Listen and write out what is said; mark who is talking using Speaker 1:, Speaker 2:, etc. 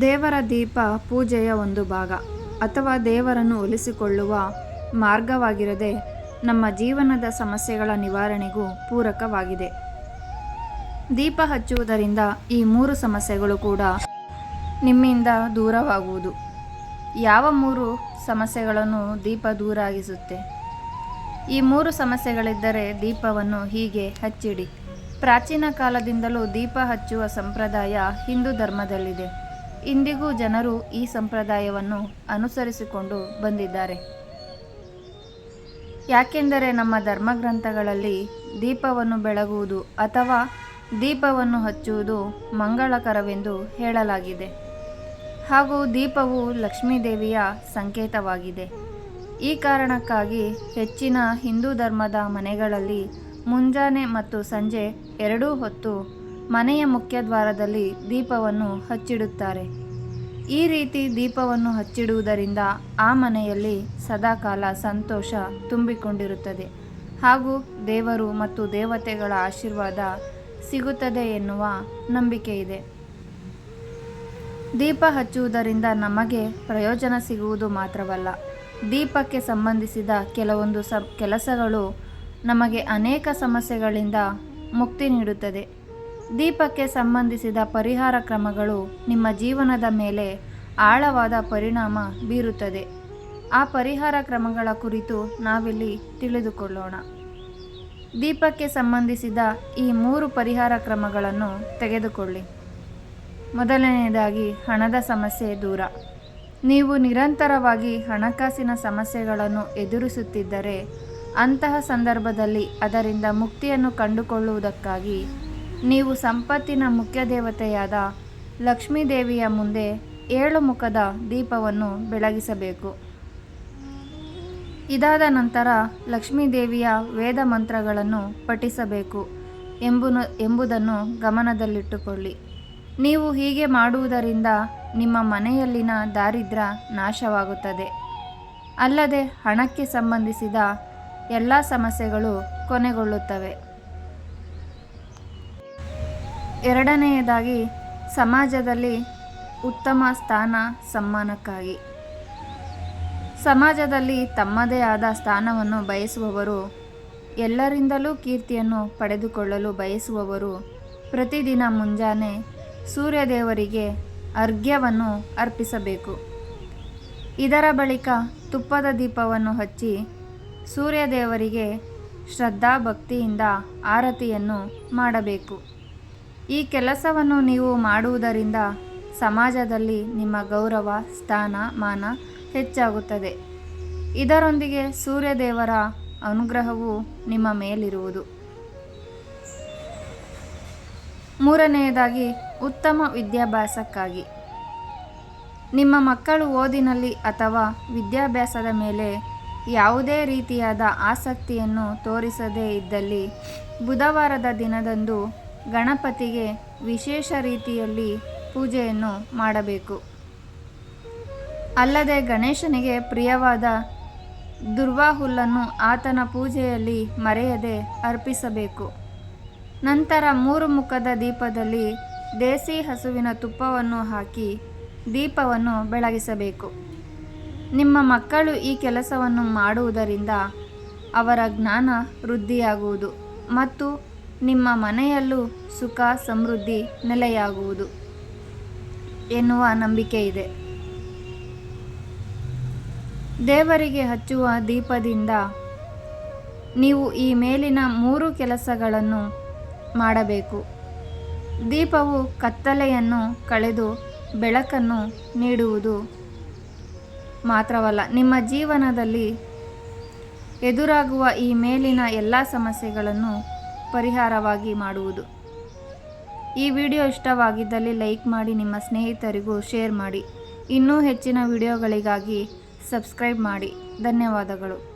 Speaker 1: ದೇವರ ದೀಪ ಪೂಜೆಯ ಒಂದು ಭಾಗ ಅಥವಾ ದೇವರನ್ನು ಒಲಿಸಿಕೊಳ್ಳುವ ಮಾರ್ಗವಾಗಿರದೆ ನಮ್ಮ ಜೀವನದ ಸಮಸ್ಯೆಗಳ ನಿವಾರಣೆಗೂ ಪೂರಕವಾಗಿದೆ. ದೀಪ ಹಚ್ಚುವುದರಿಂದ ಈ ಮೂರು ಸಮಸ್ಯೆಗಳು ಕೂಡ ನಿಮ್ಮಿಂದ ದೂರವಾಗುವುದು. ಯಾವ ಮೂರು ಸಮಸ್ಯೆಗಳನ್ನು ದೀಪ ದೂರಾಗಿಸುತ್ತೆ? ಈ ಮೂರು ಸಮಸ್ಯೆಗಳಿದ್ದರೆ ದೀಪವನ್ನು ಹೀಗೆ ಹಚ್ಚಿಡಿ. ಪ್ರಾಚೀನ ಕಾಲದಿಂದಲೂ ದೀಪ ಹಚ್ಚುವ ಸಂಪ್ರದಾಯ ಹಿಂದೂ ಧರ್ಮದಲ್ಲಿದೆ. ಇಂದಿಗೂ ಜನರು ಈ ಸಂಪ್ರದಾಯವನ್ನು ಅನುಸರಿಸಿಕೊಂಡು ಬಂದಿದ್ದಾರೆ. ಯಾಕೆಂದರೆ ನಮ್ಮ ಧರ್ಮಗ್ರಂಥಗಳಲ್ಲಿ ದೀಪವನ್ನು ಬೆಳಗುವುದು ಅಥವಾ ದೀಪವನ್ನು ಹಚ್ಚುವುದು ಮಂಗಳಕರವೆಂದು ಹೇಳಲಾಗಿದೆ. ಹಾಗೂ ದೀಪವು ಲಕ್ಷ್ಮೀದೇವಿಯ ಸಂಕೇತವಾಗಿದೆ. ಈ ಕಾರಣಕ್ಕಾಗಿ ಹೆಚ್ಚಿನ ಹಿಂದೂ ಧರ್ಮದ ಮನೆಗಳಲ್ಲಿ ಮುಂಜಾನೆ ಮತ್ತು ಸಂಜೆ ಎರಡೂ ಹೊತ್ತು ಮನೆಯ ಮುಖ್ಯದ್ವಾರದಲ್ಲಿ ದೀಪವನ್ನು ಹಚ್ಚಿಡುತ್ತಾರೆ. ಈ ರೀತಿ ದೀಪವನ್ನು ಹಚ್ಚಿಡುವುದರಿಂದ ಆ ಮನೆಯಲ್ಲಿ ಸದಾಕಾಲ ಸಂತೋಷ ತುಂಬಿಕೊಂಡಿರುತ್ತದೆ. ಹಾಗೂ ದೇವರು ಮತ್ತು ದೇವತೆಗಳ ಆಶೀರ್ವಾದ ಸಿಗುತ್ತದೆ ಎನ್ನುವ ನಂಬಿಕೆ ಇದೆ. ದೀಪ ಹಚ್ಚುವುದರಿಂದ ನಮಗೆ ಪ್ರಯೋಜನ ಸಿಗುವುದು ಮಾತ್ರವಲ್ಲ. ದೀಪಕ್ಕೆ ಸಂಬಂಧಿಸಿದ ಕೆಲವೊಂದು ಸ, ಕೆಲಸಗಳು ನಮಗೆ ಅನೇಕ ಸಮಸ್ಯೆಗಳಿಂದ ಮುಕ್ತಿ ನೀಡುತ್ತದೆ. ದೀಪಕ್ಕೆ ಸಂಬಂಧಿಸಿದ ಪರಿಹಾರ ಕ್ರಮಗಳು ನಿಮ್ಮ ಜೀವನದ ಮೇಲೆ ಆಳವಾದ ಪರಿಣಾಮ ಬೀರುತ್ತದೆ. ಆ ಪರಿಹಾರ ಕ್ರಮಗಳ ಕುರಿತು ನಾವಿಲ್ಲಿ ತಿಳಿದುಕೊಳ್ಳೋಣ. ದೀಪಕ್ಕೆ ಸಂಬಂಧಿಸಿದ ಈ ಮೂರು ಪರಿಹಾರ ಕ್ರಮಗಳನ್ನು ತೆಗೆದುಕೊಳ್ಳಿ. ಮೊದಲನೆಯದಾಗಿ ಹಣದ ಸಮಸ್ಯೆ ದೂರ. ನೀವು ನಿರಂತರವಾಗಿ ಹಣಕಾಸಿನ ಸಮಸ್ಯೆಗಳನ್ನು ಎದುರಿಸುತ್ತಿದ್ದರೆ ಅಂತಹ ಸಂದರ್ಭದಲ್ಲಿ ಅದರಿಂದ ಮುಕ್ತಿಯನ್ನು ಕಂಡುಕೊಳ್ಳುವುದಕ್ಕಾಗಿ ನೀವು ಸಂಪತ್ತಿನ ಮುಖ್ಯ ದೇವತೆಯಾದ ಲಕ್ಷ್ಮೀದೇವಿಯ ಮುಂದೆ ಏಳು ಮುಖದ ದೀಪವನ್ನು ಬೆಳಗಿಸಬೇಕು. ಇದಾದ ನಂತರ ಲಕ್ಷ್ಮೀದೇವಿಯ ವೇದ ಮಂತ್ರಗಳನ್ನು ಪಠಿಸಬೇಕು ಎಂಬು ಎಂಬುದನ್ನು ಗಮನದಲ್ಲಿಟ್ಟುಕೊಳ್ಳಿ. ನೀವು ಹೀಗೆ ಮಾಡುವುದರಿಂದ ನಿಮ್ಮ ಮನೆಯಲ್ಲಿನ ದಾರಿದ್ರ ನಾಶವಾಗುತ್ತದೆ. ಅಲ್ಲದೆ ಹಣಕ್ಕೆ ಸಂಬಂಧಿಸಿದ ಎಲ್ಲ ಸಮಸ್ಯೆಗಳು ಕೊನೆಗೊಳ್ಳುತ್ತವೆ. ಎರಡನೆಯದಾಗಿ, ಸಮಾಜದಲ್ಲಿ ಉತ್ತಮ ಸ್ಥಾನ ಸಮ್ಮಾನಕ್ಕಾಗಿ. ಸಮಾಜದಲ್ಲಿ ತಮ್ಮದೇ ಆದ ಸ್ಥಾನವನ್ನು ಬಯಸುವವರು, ಎಲ್ಲರಿಂದಲೂ ಕೀರ್ತಿಯನ್ನು ಪಡೆದುಕೊಳ್ಳಲು ಬಯಸುವವರು, ಪ್ರತಿದಿನ ಮುಂಜಾನೆ ಸೂರ್ಯದೇವರಿಗೆ ಅರ್ಘ್ಯವನ್ನು ಅರ್ಪಿಸಬೇಕು. ಇದರ ಬಳಿಕ ತುಪ್ಪದ ದೀಪವನ್ನು ಹಚ್ಚಿ ಸೂರ್ಯದೇವರಿಗೆ ಶ್ರದ್ಧಾಭಕ್ತಿಯಿಂದ ಆರತಿಯನ್ನು ಮಾಡಬೇಕು. ಈ ಕೆಲಸವನ್ನು ನೀವು ಮಾಡುವುದರಿಂದ ಸಮಾಜದಲ್ಲಿ ನಿಮ್ಮ ಗೌರವ, ಸ್ಥಾನ, ಮಾನ ಹೆಚ್ಚಾಗುತ್ತದೆ. ಇದರೊಂದಿಗೆ ಸೂರ್ಯದೇವರ ಅನುಗ್ರಹವು ನಿಮ್ಮ ಮೇಲಿರುವುದು. ಮೂರನೆಯದಾಗಿ, ಉತ್ತಮ ವಿದ್ಯಾಭ್ಯಾಸಕ್ಕಾಗಿ. ನಿಮ್ಮ ಮಕ್ಕಳು ಓದಿನಲ್ಲಿ ಅಥವಾ ವಿದ್ಯಾಭ್ಯಾಸದ ಮೇಲೆ ಯಾವುದೇ ರೀತಿಯಾದ ಆಸಕ್ತಿಯನ್ನು ತೋರಿಸದೇ ಇದ್ದಲ್ಲಿ ಬುಧವಾರದ ದಿನದಂದು ಗಣಪತಿಗೆ ವಿಶೇಷ ರೀತಿಯಲ್ಲಿ ಪೂಜೆಯನ್ನು ಮಾಡಬೇಕು. ಅಲ್ಲದೆ ಗಣೇಶನಿಗೆ ಪ್ರಿಯವಾದ ದುರ್ವಾ ಹುಲ್ಲನ್ನು ಆತನ ಪೂಜೆಯಲ್ಲಿ ಮರೆಯದೆ ಅರ್ಪಿಸಬೇಕು. ನಂತರ ಮೂರು ಮುಖದ ದೀಪದಲ್ಲಿ ದೇಸಿ ಹಸುವಿನ ತುಪ್ಪವನ್ನು ಹಾಕಿ ದೀಪವನ್ನು ಬೆಳಗಿಸಬೇಕು. ನಿಮ್ಮ ಮಕ್ಕಳು ಈ ಕೆಲಸವನ್ನು ಮಾಡುವುದರಿಂದ ಅವರ ಜ್ಞಾನ ವೃದ್ಧಿಯಾಗುವುದು ಮತ್ತು ನಿಮ್ಮ ಮನೆಯಲ್ಲೂ ಸುಖ, ಸಮೃದ್ಧಿ ನೆಲೆಯಾಗುವುದು ಎನ್ನುವ ನಂಬಿಕೆ ಇದೆ ದೇವರಿಗೆ ಹಚ್ಚುವ ದೀಪದಿಂದ ನೀವು ಈ ಮೇಲಿನ ಮೂರು ಕೆಲಸಗಳನ್ನು ಮಾಡಬೇಕು. ದೀಪವು ಕತ್ತಲೆಯನ್ನು ಕಳೆದು ಬೆಳಕನ್ನು ನೀಡುವುದು ಮಾತ್ರವಲ್ಲ, ನಿಮ್ಮ ಜೀವನದಲ್ಲಿ ಎದುರಾಗುವ ಈ ಮೇಲಿನ ಎಲ್ಲ ಸಮಸ್ಯೆಗಳನ್ನು ಪರಿಹಾರವಾಗಿ ಮಾಡುವುದು. ಈ ವಿಡಿಯೋ ಇಷ್ಟವಾಗಿದ್ದಲ್ಲಿ ಲೈಕ್ ಮಾಡಿ, ನಿಮ್ಮ ಸ್ನೇಹಿತರಿಗೂ ಶೇರ್ ಮಾಡಿ. ಇನ್ನೂ ಹೆಚ್ಚಿನ ವಿಡಿಯೋಗಳಿಗಾಗಿ ಸಬ್ಸ್ಕ್ರೈಬ್ ಮಾಡಿ. ಧನ್ಯವಾದಗಳು.